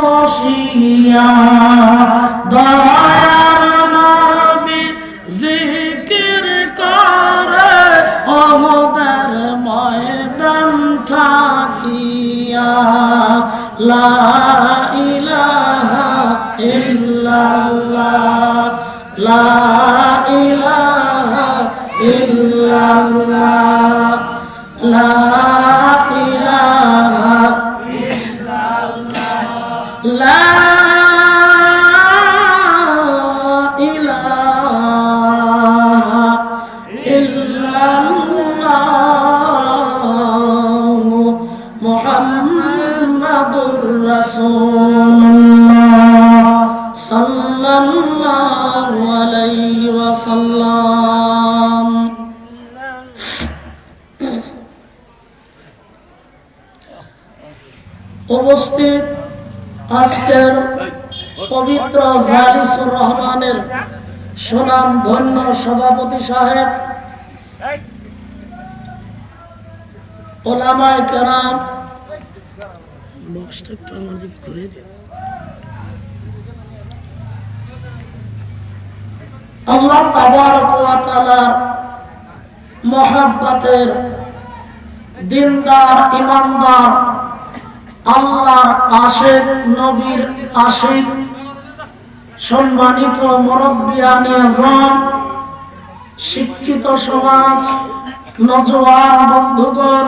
বসিয়া দয়ার নবী জিকির করে অহদের ময়দান থাকিয়া। লা ইলাহা ইল্লাল্লাহ, লা ইলাহা ইল্লাল্লাহ, লা رسول الله صلى الله عليه وسلم উপস্থিত আজকের পবিত্র জালিসুর রহমানের সুনাম ধন্য সভাপতি সাহেব ওলামায় কেরাম বক্সটা একটু আমার দিকে ঘুরে আল্লাহ ওয়া দিনদার ইমানদার নবীর আশেক, সম্মানিত মুরব্বিয়ানি শিক্ষিত সমাজ, নজওয়ান বন্ধুগণ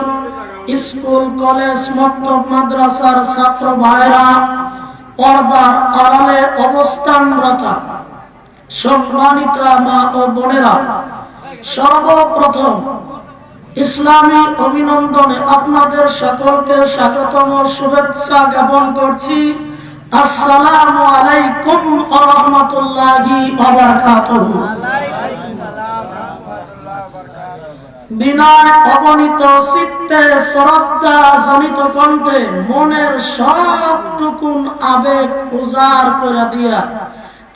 স্কুল, কলেজ, মক্তব, মাদ্রাসার ছাত্র ভাইরা, পর্দার আড়ালে অবস্থানরত সম্মানিত মা ও বোনেরা, সর্বপ্রথম ইসলামী অভিনন্দনে আপনাদের সকলকে স্বাগতম, শুভেচ্ছা জ্ঞাপন করছি। আসসালামু আলাইকুম ওয়া বিনয় অবনীত চিত্তে শ্রদ্ধা জনিত কণ্ঠে মনের সবটুকুন আবেগ উজাড় করে দিয়া,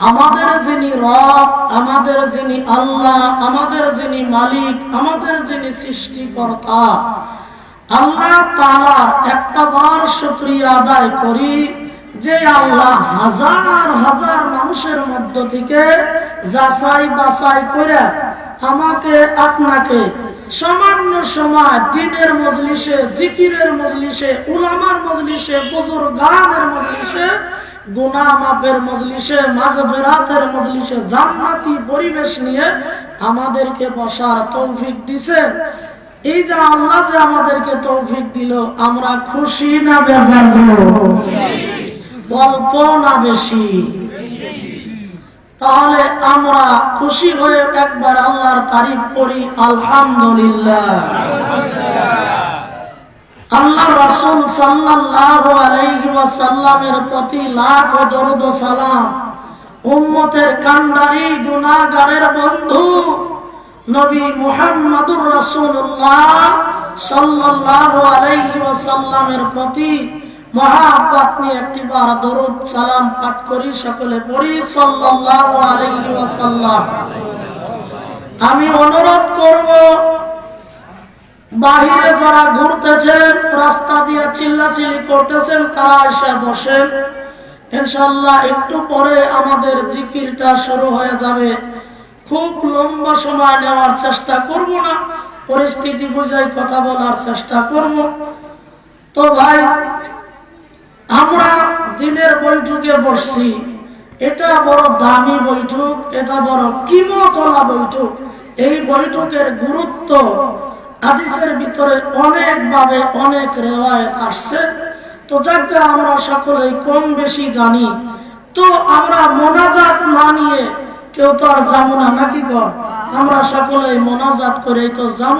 আমাদের যিনি রব, আমাদের যিনি আল্লাহ, আমাদের যিনি মালিক, আমাদের যিনি সৃষ্টিকর্তা, আল্লাহ তাআলা একটা বার শুকরিয়া আদায় করি যে আল্লাহ হাজার হাজার মানুষের মধ্য থেকে যাচাই বাছাই করে আমাকে, আপনাকে সামান্য সময় দিনের মজলিসে, জিকিরের মজলিসে, উলামার মজলিসে, বুজুর্গানের মজলিসে গুনা মাপের মাঘ বেরাতের জান্নাতি পরিবেশ নিয়ে আমাদেরকে বসার তৌফিক দিছেন। এই যে আল্লাহ যে আমাদেরকে তৌফিক দিল, আমরা খুশি না বেজার না বেশি? তাহলে আমরা খুশি হয়ে একবার আল্লাহর তারিফ করি, আলহামদুলিল্লাহ। আল্লাহ রাসূল ওয়াসাল্লামের প্রতি লাখ দরুদ সালাম। উম্মতের কান্ডারি, গুনাহগারের বন্ধু নবী মুহাম্মদুর রাসূলুল্লাহ সাল্লাল্লাহু আলাইহি ওয়াসাল্লামের প্রতি মহাব্বত নিয়ে একটিবার দরুদ, সালাম পাঠ করি সকলে পড়ি ওয়াসাল্লাম। আমি অনুরোধ করব, বাহিরে যারা ঘুরতেছেন, রাস্তা দিয়ে চিল্লাচিল্লি করতেছেন, তারা এসে বসেন। ইনশাল্লাহ একটু পরে আমাদের জিকিরটা শুরু হয়ে যাবে। খুব লম্বা সময় নেওয়ার চেষ্টা করব না, পরিস্থিতি বুঝাই কথা বলার চেষ্টা করব। তো ভাই আমরা দিনের বৈঠকে বসছি। এটা বড় দামি বৈঠক, এটা বড় কিমতলা বৈঠক। এই বৈঠকের গুরুত্ব হাদিসের ভিতরে অনেক ভাবে অনেক রেওয়ায়ত আসছে। তো যাকে আমরা সকলেই কম বেশি জানি, তো আমরা মোনাজাত না নিয়ে কেউ তো আর যাব না, নাকি কর? আমরা সকলেই মোনাজাত করে তো যাব।